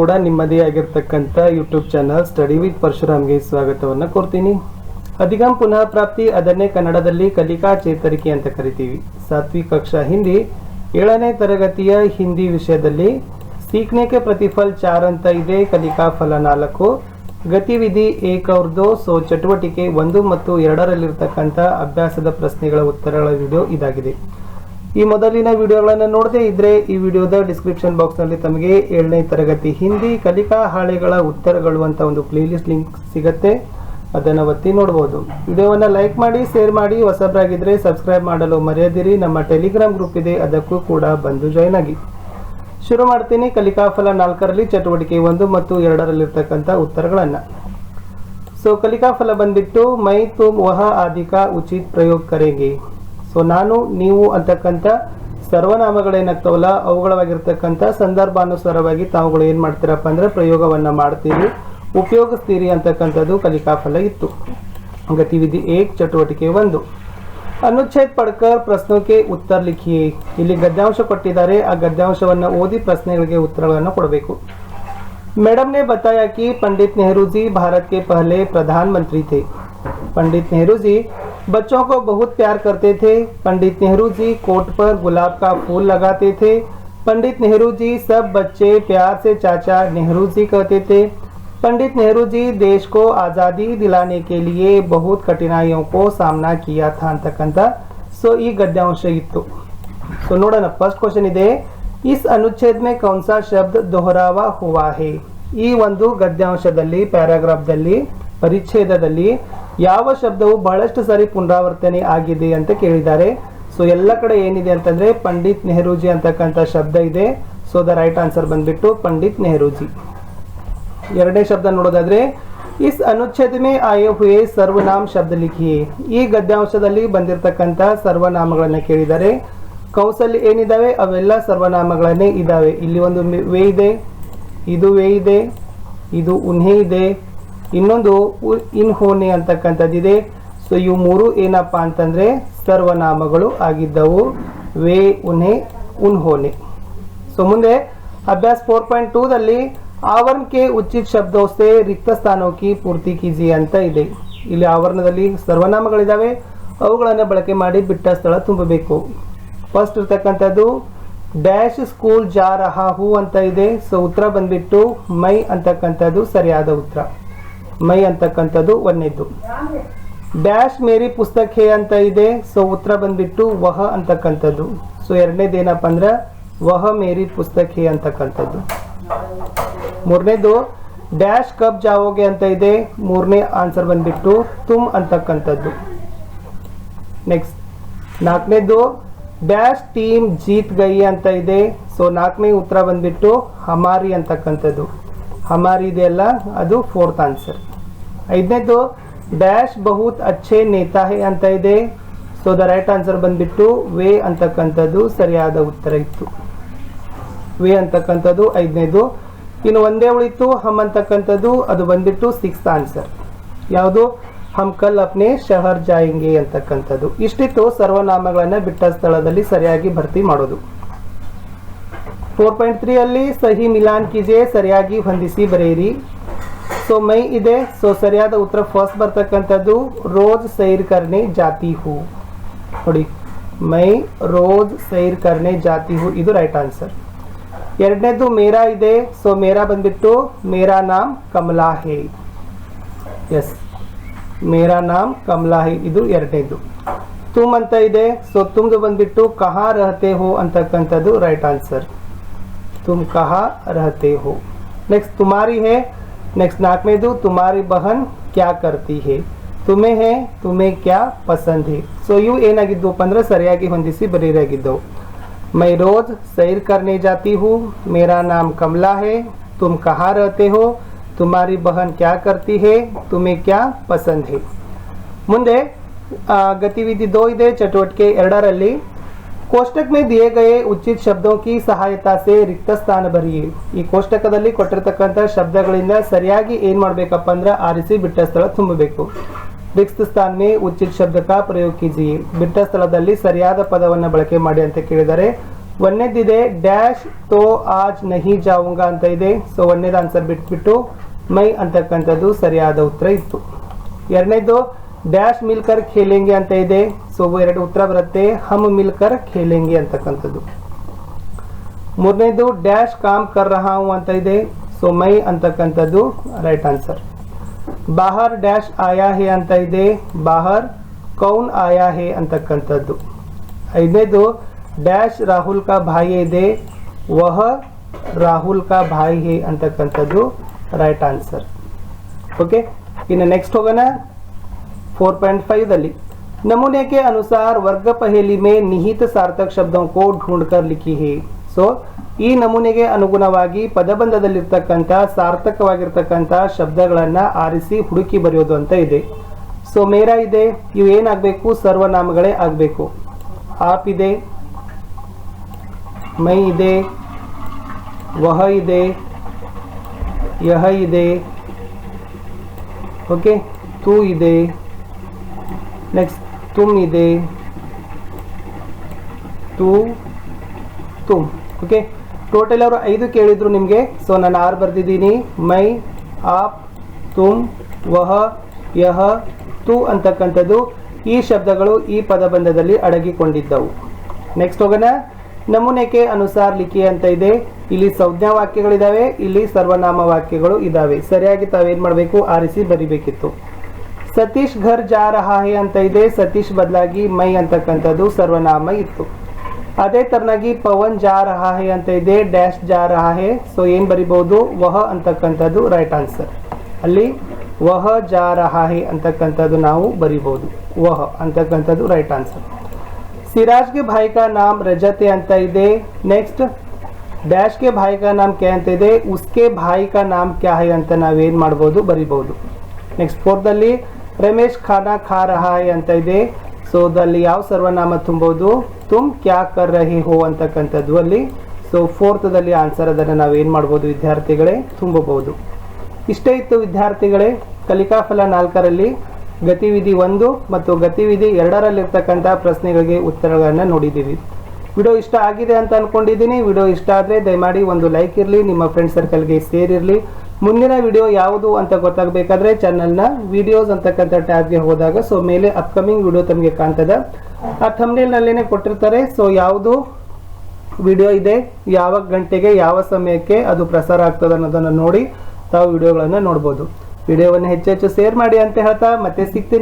ಕೂಡ ನಿಮ್ಮದೇ ಆಗಿರ್ತಕ್ಕಂಥ ಯೂಟ್ಯೂಬ್ ಚಾನಲ್ ಸ್ಟಡಿ ವಿತ್ ಪರಶುರಾಮ್ಗೆ ಸ್ವಾಗತವನ್ನು ಕೋರ್ತೀನಿ. ಅಧಿಗಮ್ ಪುನಃ ಪ್ರಾಪ್ತಿ, ಅದನ್ನೇ ಕನ್ನಡದಲ್ಲಿ ಕಲಿಕಾ ಚೇತರಿಕೆ ಅಂತ ಕರಿತೀವಿ. ಸಾತ್ವಿಕ ಕಕ್ಷಾ ಹಿಂದಿ. ಏಳನೇ ತರಗತಿಯ ಹಿಂದಿ ವಿಷಯದಲ್ಲಿ ಸೀಕ್ನೇಕೆ ಪ್ರತಿಫಲ್ ಚಾರ್ ಅಂತ ಇದೆ, ಕಲಿಕಾ ಫಲ ನಾಲ್ಕು. ಗತಿವಿಧಿ ಏಕೌರ್ದೊ, ಸೋ ಸೊ ಚಟುವಟಿಕೆ ಒಂದು ಮತ್ತು ಎರಡರಲ್ಲಿರ್ತಕ್ಕಂಥ ಅಭ್ಯಾಸದ ಪ್ರಶ್ನೆಗಳ ಉತ್ತರಗಳ ವಿಡಿಯೋ ಇದಾಗಿದೆ. ಈ ಮೊದಲಿನ ವಿಡಿಯೋಗಳನ್ನು ನೋಡದೇ ಇದ್ರೆ ಈ ವಿಡಿಯೋದ ಡಿಸ್ಕ್ರಿಪ್ಷನ್ ಬಾಕ್ಸ್ನಲ್ಲಿ ತಮಗೆ ಏಳನೇ ತರಗತಿ ಹಿಂದಿ ಕಲಿಕಾ ಹಾಳೆಗಳ ಉತ್ತರಗಳು ಅಂತ ಒಂದು ಪ್ಲೇಲಿಸ್ಟ್ ಲಿಂಕ್ ಸಿಗತ್ತೆ. ಅದನ್ನು ಒತ್ತಿ ನೋಡ್ಬೋದು. ವಿಡಿಯೋವನ್ನು ಲೈಕ್ ಮಾಡಿ ಶೇರ್ ಮಾಡಿ ಹೊಸಬ್ರಾಗಿದ್ರೆ ಸಬ್ಸ್ಕ್ರೈಬ್ ಮಾಡಲು ಮರೆಯದಿರಿ. ನಮ್ಮ ಟೆಲಿಗ್ರಾಮ್ ಗ್ರೂಪ್ ಇದೆ. ಅದಕ್ಕೂ ಕೂಡ ಬಂದು ಜಾಯ್ನ್ ಆಗಿ. ಶುರು ಮಾಡ್ತೀನಿ. ಕಲಿಕಾ ಫಲ ನಾಲ್ಕರಲ್ಲಿ ಚಟುವಟಿಕೆ ಒಂದು ಮತ್ತು ಎರಡರಲ್ಲಿರ್ತಕ್ಕಂಥ ಉತ್ತರಗಳನ್ನು. ಸೊ ಕಲಿಕಾ ಫಲ ಬಂದ್ಬಿಟ್ಟು ಮೈ ತುಮ್ ವಹ ಆದಿಕ ಉಚಿತ್ ಪ್ರಯೋಗ ಕರೆಂಗೆ. ಸೊ ನಾನು, ನೀವು ಅಂತಕ್ಕಂಥ ಸರ್ವನಾಮಗಳೇನಾಗ್ತಾವಲ್ಲ ಅವುಗಳವಾಗಿರ್ತಕ್ಕಂಥ ಸಂದರ್ಭಾನುಸಾರವಾಗಿ ತಾವುಗಳು ಏನು ಮಾಡ್ತೀರಪ್ಪ ಅಂದರೆ ಪ್ರಯೋಗವನ್ನು ಮಾಡ್ತೀರಿ, ಉಪಯೋಗಿಸ್ತೀರಿ ಅಂತಕ್ಕಂಥದ್ದು ಕಲಿಕಾಫಲ ಇತ್ತು. ಗತಿವಿಧಿ ಏಕ್, ಚಟುವಟಿಕೆ ಒಂದು. ಅನುಚ್ಛೇದ ಪಡ್ಕರ್ ಪ್ರಶ್ನಕ್ಕೆ ಉತ್ತರ ಲಿಖಿ. ಇಲ್ಲಿ ಗದ್ಯಾಂಶ ಕೊಟ್ಟಿದ್ದಾರೆ, ಆ ಗದ್ಯಾಂಶವನ್ನ ಓದಿ ಪ್ರಶ್ನೆಗಳಿಗೆ ಉತ್ತರಗಳನ್ನು ಕೊಡಬೇಕು. ಮೇಡಮ್ ನೇ ಬತಾಯಾ ಕಿ ಪಂಡಿತ್ ನೆಹರೂಜಿ ಭಾರತಕ್ಕೆ ಭಾರತ್ ಕೆ ಪಹಲೆ ಪ್ರಧಾನ ಮಂತ್ರಿ ಥೆ ಪಂಡಿತ್ ನೆಹರೂಜಿ बच्चों को बहुत प्यार करते थे पंडित नेहरू जी कोट पर गुलाब का फूल लगाते थे पंडित नेहरू जी सब बच्चे प्यार से चाचा नेहरू जी कहते थे पंडित नेहरू जी देश को आज़ादी दिलाने के लिए बहुत कठिनाइयों को सामना किया था ಅಂತಕ್ಕಂಥ ಸೊ ಈ ಗದ್ಯಾಂಶ ಇತ್ತು ಸೊ ನೋಡೋಣ ಫಸ್ಟ್ ಕ್ವಶನ್ ಇದೆ ಇಸ್ ಅನುಚ್ಛೇದ್ ಮೇ ಕೌನ್ ಸಾ ಶಬ್ದ ದೊಹರಾವ ಹುವಾ ಹೇ ಈ ಒಂದು ಗದ್ಯಾಂಶದಲ್ಲಿ ಪ್ಯಾರಾಗ್ರಾಫ್ದಲ್ಲಿ ಪರಿಚ್ಛೇದದಲ್ಲಿ ಯಾವ ಶಬ್ದವು ಬಹಳಷ್ಟು ಸಾರಿ ಪುನರಾವರ್ತನೆ ಆಗಿದೆ ಅಂತ ಕೇಳಿದ್ದಾರೆ. ಸೊ ಎಲ್ಲ ಕಡೆ ಏನಿದೆ ಅಂತಂದ್ರೆ ಪಂಡಿತ್ ನೆಹರೂಜಿ ಅಂತಕ್ಕಂಥ ಶಬ್ದ ಇದೆ. ಸೊ ದ ರೈಟ್ ಆನ್ಸರ್ ಬಂದ್ಬಿಟ್ಟು ಪಂಡಿತ್ ನೆಹರೂಜಿ. ಎರಡನೇ ಶಬ್ದ ನೋಡೋದಾದ್ರೆ, ಇಸ್ ಅನುಚ್ಛೇದ ಆಯೆ ಹುಯೆ ಸರ್ವನಾಮ್ ಶಬ್ದ ಲಿಖಿಯೇ ಈ ಗದ್ಯಾಂಶದಲ್ಲಿ ಬಂದಿರತಕ್ಕಂಥ ಸರ್ವನಾಮಗಳನ್ನ ಕೇಳಿದ್ದಾರೆ ಕೌಸಲ್ ಏನಿದಾವೆ? ಅವೆಲ್ಲ ಸರ್ವನಾಮಗಳನ್ನೇ ಇದಾವೆ. ಇಲ್ಲಿ ಒಂದು ವೇ ಇದೆ, ಇದು ವೇ ಇದೆ, ಇದು ಉನ್ಹೆ ಇದೆ ಇನ್ನೊಂದು ಉ- ಇನ್ ಹೋನೆ ಅಂತಕ್ಕಂಥದ್ದಿದೆ ಸೊ ಇವು ಮೂರು ಏನಪ್ಪ ಅಂತಂದ್ರೆ ಸರ್ವನಾಮಗಳು ಆಗಿದ್ದವು ವೇ ಉನ್ಹೆ ಉನ್ಹೋನೆ ಸೊ ಮುಂದೆ अभ्यास 4.2 ದಲ್ಲಿ ಆವರಣ ಕೆ ಉಚಿತ ಶಬ್ದೋ ಸೆ ರಿಕ್ತ ಸ್ಥಾನೋ ಕಿ ಪೂರ್ತಿ ಕೀಜಿ ಅಂತ ಇದೆ ಇಲ್ಲಿ ಆವರಣದಲ್ಲಿ ಸರ್ವನಾಮಗಳಿದಾವೆ ಅವುಗಳನ್ನು ಬಳಕೆ ಮಾಡಿ ಬಿಟ್ಟ ಸ್ಥಳ ತುಂಬಬೇಕು ಫಸ್ಟ್ ಇರ್ತಕ್ಕಂಥದ್ದು ಡ್ಯಾಶ್ ಸ್ಕೂಲ್ ಜಾ ರಹಾ ಹೂ ಅಂತ ಇದೆ ಸೊ ಉತ್ತರ ಬಂದ್ಬಿಟ್ಟು ಮೈ ಅಂತಕ್ಕಂಥದ್ದು ಸರಿಯಾದ ಉತ್ತರ ಮೈ ಅಂತಕ್ಕಂಥದ್ದು ಒಂದಿದ್ದು. ಡ್ಯಾಶ್ ಮೇರಿ ಪುಸ್ತಕ ಅಂತ ಇದೆ, ಸೊ ಉತ್ತರ ಬಂದ್ಬಿಟ್ಟು ವಹ ಅಂತಕ್ಕಂಥದ್ದು. ಸೊ ಎರಡನೇದು ಏನಪ್ಪ ಅಂದ್ರೆ, ವಹ ಮೇರಿ ಪುಸ್ತಕ ಅಂತಕ್ಕಂಥದ್ದು. ಮೂರನೇದು ಡ್ಯಾಶ್ ಕಬ್ ಜಾವೋಗೆ ಅಂತ ಇದೆ, ಮೂರನೇ ಆನ್ಸರ್ ಬಂದ್ಬಿಟ್ಟು ತುಮ್ ಅಂತಕ್ಕಂಥದ್ದು. ನೆಕ್ಸ್ಟ್, ನಾಲ್ಕನೇದು ಡ್ಯಾಶ್ ಟೀಮ್ ಜೀತ್ ಗೈ ಅಂತ ಇದೆ, ಸೊ ನಾಲ್ಕನೇ ಉತ್ತರ ಬಂದ್ಬಿಟ್ಟು ಹಮಾರಿ ಅಂತಕ್ಕಂಥದ್ದು. ಹಮಾರಿ ಇದೆಯಲ್ಲ, ಅದು ಫೋರ್ತ್ ಆನ್ಸರ್. ಐದನೇದು, ಡ್ಯಾಶ್ ಬಹುತ್ ಅಚ್ಚೆ ನೇತಾ ಹೇ ಅಂತ ಇದೆ. ಸೊ ದ ರೈಟ್ ಆನ್ಸರ್ ಬಂದ್ಬಿಟ್ಟು, ವೇ ಅಂತಕ್ಕಂಥದ್ದು ಸರಿಯಾದ ಉತ್ತರ ಇತ್ತು. ವೇ ಅಂತಕ್ಕಂಥದ್ದು ಐದನೇದು. ಇನ್ನು ಒಂದೇ ಉಳಿತು, ಹಮ್ ಅಂತಕ್ಕಂಥದ್ದು, ಅದು ಬಂದ್ಬಿಟ್ಟು ಸಿಕ್ಸ್ ಆನ್ಸರ್ ಯಾವುದು? ಹಮ್ ಕಲ್ ಅಪ್ನೆ ಶಹರ್ ಜಾಯಿಂಗೆ ಅಂತಕ್ಕಂಥದ್ದು. ಇಷ್ಟಿತ್ತು, ಸರ್ವನಾಮಗಳನ್ನು ಬಿಟ್ಟ ಸ್ಥಳದಲ್ಲಿ ಸರಿಯಾಗಿ ಭರ್ತಿ ಮಾಡೋದು. ಫೋರ್ ಪಾಯಿಂಟ್ ತ್ರೀ ಅಲ್ಲಿ, ಸಹಿ ಮಿಲಾನ್ ಕಿಜೆ ಸರಿಯಾಗಿ ಹೊಂದಿಸಿ ಬರೆಯಿರಿ. ಸೊ ಮೈ ಇದೆ. ಸೊ ಸರಿಯಾದ ಉತ್ತರ ಫಸ್ಟ್ ಬರ್ತಕ್ಕಂಥದ್ದು ರೋಜ್ ಸೈರ್ ಕರ್ನೆ ಜಾತಿ ಹೂ. ನೋಡಿ, ಮೈ ರೋಜ್ ಸೈರ್ ಕರ್ನೆ ಜಾತಿ ಹೂ. ಇದು ರೈಟ್ ಆನ್ಸರ್ ಎರಡನೇದು ಮೇರಾ ಇದೆ. ಸೊ ಮೇರಾ ಬಂದ್ಬಿಟ್ಟು ಮೇರಾ ನಾಮ್ ಕಮಲಾ ಹೇ. ಎಸ್ ಮೇರಾ ನಾಮ್ ಕಮಲಾ ಹೇ. ಇದು ಎರಡನೇದು. ತುಮ್ ಅಂತ ಇದೆ. ಸೊ ತುಮ್ದು ಬಂದ್ಬಿಟ್ಟು ಕಹಾ ರಹತೆ ಹೋ ಅಂತಕ್ಕಂಥದ್ದು ರೈಟ್ ಆನ್ಸರ್ ತುಮ್ ಕಹಾ ರಹತೆ ಹೋ. ನೆಕ್ಸ್ಟ್ ತುಮಾರಿ ಹೇ. ನೆಕ್ಸ್ಟ್ ನಾಲ್ಕನೇದು ತುಮಾರಿ ಬಹನ್ ಕ್ಯಾ ಕರ್ತಿ ಹೇ ತುಮೆ ಹೇ ತುಮೆ ಕ್ಯಾ ಪಸಂದ್ ಹೇ ಸೊ ಇವು ಏನಾಗಿದ್ವಪ್ಪ ಅಂದ್ರೆ ಸರಿಯಾಗಿ ಹೊಂದಿಸಿ ಬರೀರಾಗಿದ್ದವು मैं रोज सैर करने जाती हूँ मेरा नाम कमला है तुम कहाँ रहते हो तुम्हारी बहन क्या करती है तुम्हें क्या पसंद है ಮುಂದೆ ಆ, ಗತಿವಿಧಿ ದೋ ಇದೆ ಚಟುವಟಿಕೆ ಎರಡರಲ್ಲಿ ಕೋಷ್ಟಕ ಮೇ ದಿಯೆ ಗಯೆ ಉಚಿತ ಶಬ್ದೋ ಕಿ ಸಹಾಯತಾ ಸೆ ರಿಕ್ತ ಸ್ಥಾನ ಬರಿಯೇ ಈ ಕೋಷ್ಟಕದಲ್ಲಿ ಕೊಟ್ಟಿರ್ತಕ್ಕಂಥ ಶಬ್ದಗಳಿಂದ ಸರಿಯಾಗಿ ಏನ್ ಮಾಡಬೇಕಪ್ಪ ಅಂದ್ರೆ ಆರಿಸಿ ಬಿಟ್ಟ ಸ್ಥಳ ತುಂಬಬೇಕು। ರಿಕ್ತ ಸ್ಥಾನ ಮೇ ಉಚಿತ ಶಬ್ದ ಕಾ ಪ್ರಯೋಗ ಕೀಜಿಯೇ। ಬಿಟ್ಟ ಸ್ಥಳದಲ್ಲಿ ಸರಿಯಾದ ಪದವನ್ನು ಬಳಕೆ ಮಾಡಿ ಅಂತ ಕೇಳಿದರೆ ಒಂದನೇದಿದೆ ಡ್ಯಾಶ್ ತೋ ಆಜ್ ನಹಿ ಜಾವುಂಗ ಅಂತ ಇದೆ। ಸೊ ಒಂದನೇದು ಆನ್ಸರ್ ಬಿಟ್ಬಿಟ್ಟು, ಮೈ ಅಂತಕ್ಕಂಥದ್ದು ಸರಿಯಾದ ಉತ್ತರ ಇತ್ತು। ಎರಡನೇದು ಡ್ಯಾಶ್ ಮಿಲ್ಕರ್ ಖೇಲೆಂಗೆ ಅಂತ ಇದೆ। ಸೊ ಎರಡು ಉತ್ತರ ಬರುತ್ತೆ. ಹಮ್ ಮಿಲ್ಕರ್ ಖೇಲೆಂಗೆ ಅಂತಕ್ಕಂಥದ್ದು. ಮೂರನೇದು, ಡ್ಯಾಶ್ ಕಾಮ್ ಕರ್ ರಹಾ ಅಂತ ಇದೆ. ಸೊ, ಮೈ ಅಂತಕ್ಕಂಥದ್ದು. Right answer. ಬಾಹರ್ ಡ್ಯಾಶ್ ಆಯಾ ಹೇ ಅಂತ ಇದೆ. ಬಾಹರ್ ಕೌನ್ ಆಯಾ ಹೇ ಅಂತಕ್ಕಂಥದ್ದು. ಐದನೇದು, ಡ್ಯಾಶ್ ರಾಹುಲ್ ಕಾ ಭಾಯಿ ಇದೆ. ವಹ ರಾಹುಲ್ ಕಾ ಭಾಯಿ ಹೇ ಅಂತಕ್ಕಂಥದ್ದು. Right answer. ಓಕೆ, ಇನ್ನು ನೆಕ್ಸ್ಟ್ ಹೋಗೋಣ. ಫೋರ್ ಪಾಯಿಂಟ್ ಫೈವ್ದಲ್ಲಿ नमूने के अनुसार वर्ग पहेली में निहित सार्थक शब्दों को ढूंढकर लिखी है ಸೊ ಈ ನಮೂನೆಗೆ ಅನುಗುಣವಾಗಿ ಪದಬಂಧದಲ್ಲಿರ್ತಕ್ಕಂಥ ಸಾರ್ಥಕವಾಗಿರ್ತಕ್ಕಂಥ ಶಬ್ದಗಳನ್ನ ಆರಿಸಿ ಹುಡುಕಿ ಬರೆಯೋದು ಅಂತ ಇದೆ ಸೊ ಮೇರಾ ಇದೆ ಇವು ಏನಾಗಬೇಕು ಸರ್ವನಾಮಗಳೇ ಆಗಬೇಕು ಆಪ್ ಇದೆ ಮೈ ಇದೆ ವಹ ಇದೆ ಯಹ ಇದೆ ಓಕೆ ತೂ ಇದೆ ನೆಕ್ಸ್ಟ್ ಇದೆ ತು ತುಮ್ ಓಕೆ ಟೋಟಲ್ ಅವರು ಐದು ಕೇಳಿದ್ರು ನಿಮಗೆ. ಸೊ ನಾನು ಆರು ಬರೆದಿದ್ದೀನಿ. ಮೈ, ಆಪ್, ತುಮ್, ವಹ, ಯಹ, ತು ಅಂತಕ್ಕಂಥದ್ದು ಈ ಶಬ್ದಗಳು ಈ ಪದಬಂಧದಲ್ಲಿ ಅಡಗಿಕೊಂಡಿದ್ದವು. ನೆಕ್ಸ್ಟ್ ಹೋಗೋಣ. ನಮೂನೆಗೆ ಅನುಸಾರ ಲಿಖಿ ಅಂತ ಇದೆ. ಇಲ್ಲಿ ಸಂಜ್ಞಾ ವಾಕ್ಯಗಳಿದ್ದಾವೆ ಇಲ್ಲಿ ಸರ್ವನಾಮ ವಾಕ್ಯಗಳು ಇದಾವೆ. ಸರಿಯಾಗಿ ತಾವೇನು ಮಾಡಬೇಕು? ಆರಿಸಿ ಬರಿಬೇಕಿತ್ತು. ಸತೀಶ್ ಘರ್ ಜಾ ರಹಾ ಹೇ ಅಂತ ಇದೆ, ಸತೀಶ್ ಬದಲಾಗಿ ಮೈ ಅಂತಕ್ಕಂಥದ್ದು ಸರ್ವನಾಮ ಇತ್ತು. ಅದೇ ತರನಾಗಿ ಪವನ್ ಜಾ ರಹಾ ಹೇ ಅಂತ ಇದೆ, ಡ್ಯಾಶ್ ಜಾ ರಹಾ ಹೇ. ಸೊ ಏನು ಬರೀಬಹುದು ವಹ ಅಂತಕ್ಕಂಥದ್ದು ರೈಟ್ ಆನ್ಸರ್ ಅಲ್ಲಿ ವಹ ಜಾ ರಹಾ ಹೇ ಅಂತಕ್ಕಂಥದ್ದು ನಾವು ಬರೀಬಹುದು ವಹ ಅಂತಕ್ಕಂಥದ್ದು ರೈಟ್ ಆನ್ಸರ್ ಸಿರಾಜ್ಗೆ ಭಾಯಿಕ ನಾಮ್ ರಜತೆ ಅಂತ ಇದೆ. ನೆಕ್ಸ್ಟ್ ಡ್ಯಾಶ್ಗೆ ಭಾಯಿಕ ನಾಮ್ ಕ್ಯಾ ಅಂತ ಇದೆ. ಉಸ್ಕೆ ಭಾಯಿಕ ನಾಮ್ ಕ್ಯಾ ಹೈ ಅಂತ ನಾವೇನು ಮಾಡ್ಬೋದು? ಬರೀಬಹುದು ನೆಕ್ಸ್ಟ್ ಫೋರ್ದಲ್ಲಿ ರಮೇಶ್ ಖಾನಾ ಖಾ ರಹಾ ಹೈ ಅಂತ ಇದೆ. ಸೊ ಅದಲ್ಲಿ ಯಾವ ಸರ್ವನಾಮ ತುಂಬೋದು? ತುಮ್ ಕ್ಯಾ ಕರ್ ರಹಿ ಹೋ ಅಂತಕ್ಕಂಥದ್ದು ಅಲ್ಲಿ. ಸೊ ಫೋರ್ತದಲ್ಲಿ ಆನ್ಸರ್ ಅದನ್ನು ಏನು ಮಾಡ್ಬೋದು ವಿದ್ಯಾರ್ಥಿಗಳೇ? ತುಂಬಬಹುದು ಇಷ್ಟೇ ಇತ್ತು ವಿದ್ಯಾರ್ಥಿಗಳೇ, ಕಲಿಕಾಫಲ ನಾಲ್ಕರಲ್ಲಿ ಗತಿವಿಧಿ ಒಂದು ಮತ್ತು ಗತಿವಿಧಿ ಎರಡರಲ್ಲಿರ್ತಕ್ಕಂಥ ಪ್ರಶ್ನೆಗಳಿಗೆ ಉತ್ತರಗಳನ್ನು ನೋಡಿದ್ದೀವಿ. ವಿಡಿಯೋ ಇಷ್ಟ ಆಗಿದೆ ಅಂತ ಅನ್ಕೊಂಡಿದ್ದೀನಿ. ವಿಡಿಯೋ ಇಷ್ಟ ಆದರೆ ದಯಮಾಡಿ ಒಂದು ಲೈಕ್ ಇರಲಿ, ನಿಮ್ಮ ಫ್ರೆಂಡ್ ಸರ್ಕಲ್ಗೆ ಸೇರಿರಲಿ. ಮುಂದಿನ ವಿಡಿಯೋ ಯಾವುದು ಅಂತ ಗೊತ್ತಾಗಬೇಕಾದ್ರೆ ಚಾನಲ್ನ ವಿಡಿಯೋಸ್ ಅಂತಕ್ಕಂಥ ಟ್ಯಾಬ್ಗೆ ಹೋದಾಗ ಸೊ ಮೇಲೆ ಅಪ್ಕಮಿಂಗ್ ವಿಡಿಯೋ ತಮಗೆ ಕಾಣ್ತದ. ಆ ಥಂಬ್ನೇಲ್ನಲ್ಲೇ ಕೊಟ್ಟಿರ್ತಾರೆ ಸೊ ಯಾವುದು ವಿಡಿಯೋ ಇದೆ, ಯಾವ ಗಂಟೆಗೆ, ಯಾವ ಸಮಯಕ್ಕೆ ಅದು ಪ್ರಸಾರ ಆಗ್ತದೆ ಅನ್ನೋದನ್ನು ನೋಡಿ ತಾವು ವಿಡಿಯೋಗಳನ್ನು ನೋಡ್ಬೋದು. ವಿಡಿಯೋವನ್ನು ಹೆಚ್ಚು ಹೆಚ್ಚು ಶೇರ್ ಮಾಡಿ ಅಂತ ಹೇಳ್ತಾ, ಮತ್ತೆ ಸಿಗ್ತೀನಿ.